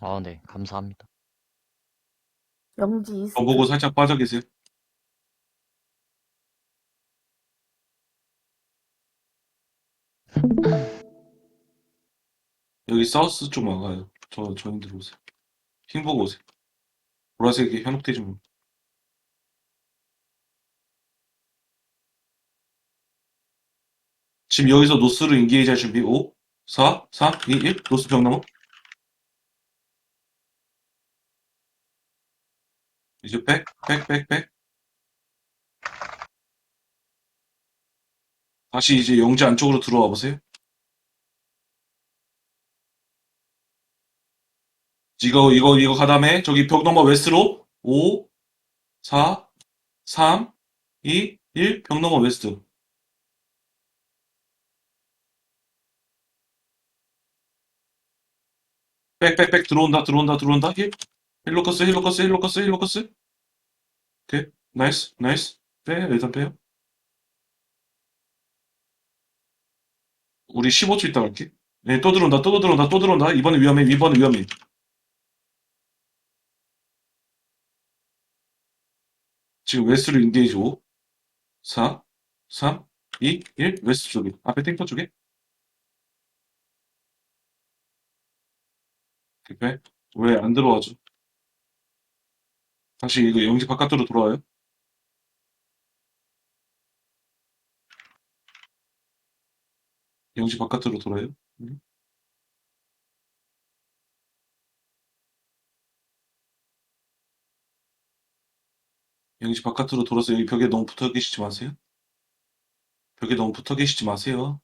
아, 네. 감사합니다. 영지 이스트. 저보고 살짝 빠져 계세요. 여기 사우스 쪽 막아요. 저, 저희들 오세요. 핑 보고 오세요. 보라색이 현혹되지 뭐. 지금 여기서 노스로 할 준비. 5, 4, 3, 2, 1. 노스 벽 넘어. 이제 백, 백, 백, 백. 다시 이제 영지 안쪽으로 들어와 보세요. 이거, 이거, 이거 가 다음에 저기 벽 넘어 웨스트로 5, 4, 3, 2, 1. 벽 넘어 웨스트. 백 백 백 들어온다 들어온다 들어온다 힐 힐로커스 힐로커스 힐로커스 힐로커스. 오케이. 나이스 나이스. 빼 일단 빼요. 우리 15초 있다 갈게. 네 또 들어온다 또 들어온다 또 들어온다. 이번에 위험해 이번에 위험해. 지금 웨스트로 인게이지 5 4 3 2 1 웨스트 쪽에. 앞에 탱커 쪽에. 왜 안 들어와줘 다시 이거 영지 바깥으로 돌아와요? 영지 바깥으로 돌아요? 음. 영지 바깥으로 돌아서 여기 벽에 너무 붙어 계시지 마세요. 벽에 너무 붙어 계시지 마세요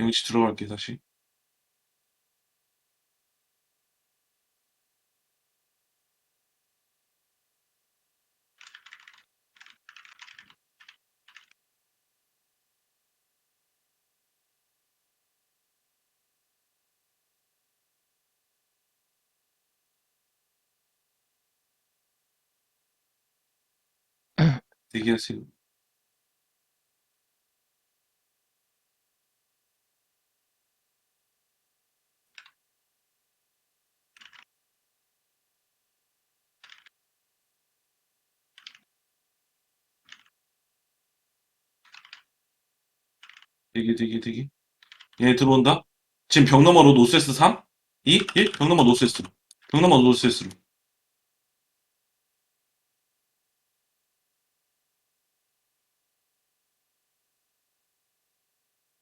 영지 들어갈게 다시. 대기하세요 대기 대기 대기. 얘 들어온다. 지금 벽 너머로 노스웨스트 3 2 1 벽 너머 노스웨스트로 벽 너머 노스웨스트로.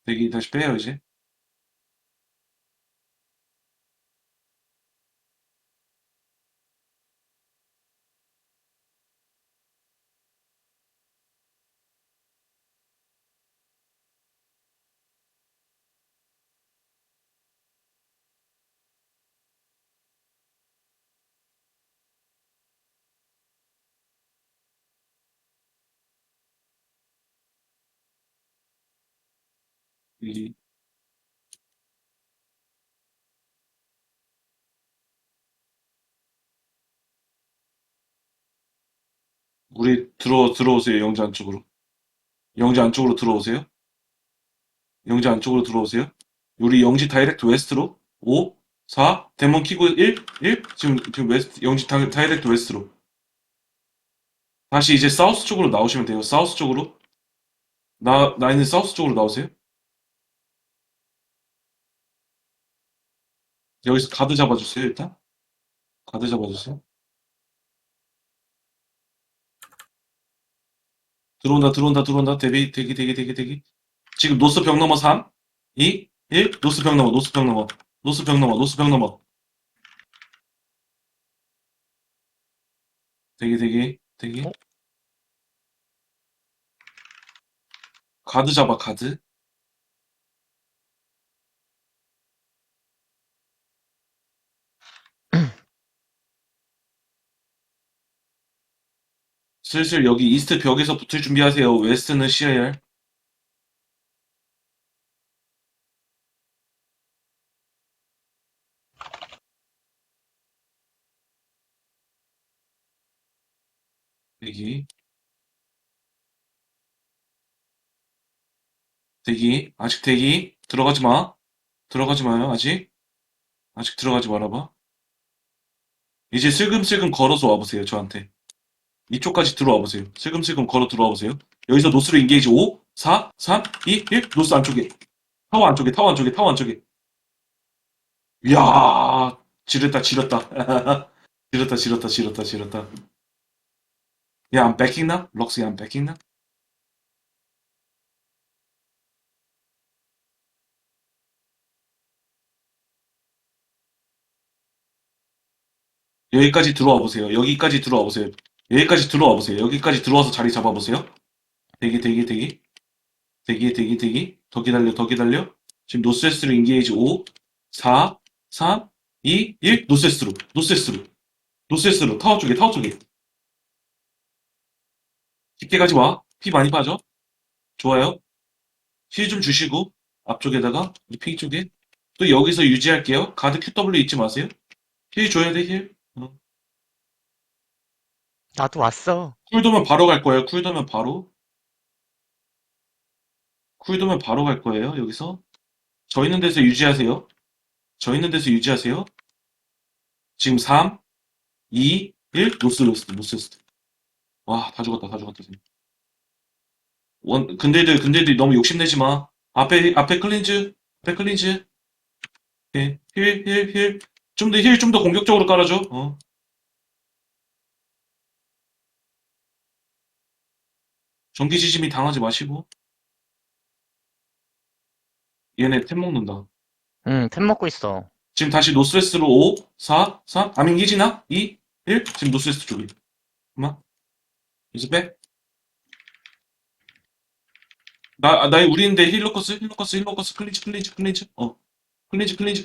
대기 다시 빼요 이제 이 우리 들어 들어오세요 영지 안쪽으로. 영지 안쪽으로 들어오세요. 영지 안쪽으로 들어오세요. 우리 영지 다이렉트 웨스트로. 5 4 데몬 키고 1 1 지금 지금 웨스트 영지 다, 다이렉트 웨스트로. 다시 이제 사우스 쪽으로 나오시면 돼요. 사우스 쪽으로. 나 나이는 사우스 쪽으로 나오세요 여기서 가드 잡아주세요 일단. 가드 잡아주세요. 들어온다 들어온다 들어온다. 대기 대기 대기 대기 대기. 지금 노스 벽 넘어 3 2 1 노스 벽 넘어 노스 벽 넘어. 노스 벽 넘어 노스 벽 넘어. 대기 대기 대기. 어? 가드 잡아 가드 슬슬 여기 이스트 벽에서 붙을 준비하세요 웨스트는 CIR 대기. 대기. 아직 대기. 들어가지 마. 들어가지 마요, 아직. 아직 들어가지 말아봐. 이제 슬금슬금 걸어서 와보세요, 저한테. 이쪽까지 들어와 보세요. 슬금슬금 걸어 들어와 보세요. 여기서 노스로 인게이지 5, 4, 3, 2, 1. 노스 안쪽에. 타워 안쪽에, 타워 안쪽에, 타워 안쪽에. 이야, 지렸다, 지렸다. 지렸다, 지렸다, 지렸다, 지렸다. 야, I'm backing now? 럭스, I'm backing now? 여기까지 들어와 보세요. 여기까지 들어와 보세요. 여기까지 들어와 보세요. 여기까지 들어와서 자리 잡아 보세요. 대기, 대기, 대기. 대기, 대기, 대기. 더 기다려, 더 기다려. 지금 노스웨스트로 인게이지 5, 4, 3, 2, 1. 노스웨스트로, 노스웨스트로. 노스웨스트로. 타워 쪽에, 타워 쪽에. 깊게 가지 마. 피 많이 빠져. 좋아요. 힐 좀 주시고, 앞쪽에다가, 우리 피 쪽에. 또 여기서 유지할게요. 가드 QW 잊지 마세요. 힐 줘야 돼, 힐. 나도 왔어. 쿨도면 바로 갈 거예요. 쿨도면 바로. 쿨도면 바로 갈 거예요. 여기서. 저 있는 데서 유지하세요. 저 있는 데서 유지하세요. 지금 3, 2, 1. 노스, 노스, 노스, 노스. 와, 다 죽었다, 다 죽었다. 지금. 원, 근데들, 근데들 너무 욕심내지 마. 앞에, 앞에 클린즈, 앞에 클린즈. 오케이. 힐, 힐, 힐. 좀 더 힐, 좀 더 공격적으로 깔아줘. 어. 전기 지짐이 당하지 마시고. 얘네 템 먹는다. 응, 템 먹고 있어. 지금 다시 노스웨스트로 5, 4, 3, 아민 기지나? 2, 1. 지금 노스웨스트 쪽이. 그만. 이제 빼. 나, 나, 우리 있는데 힐로커스, 힐로커스, 힐로커스, 클린즈, 클린즈, 클린즈. 어. 클린즈, 클린즈, 클린즈.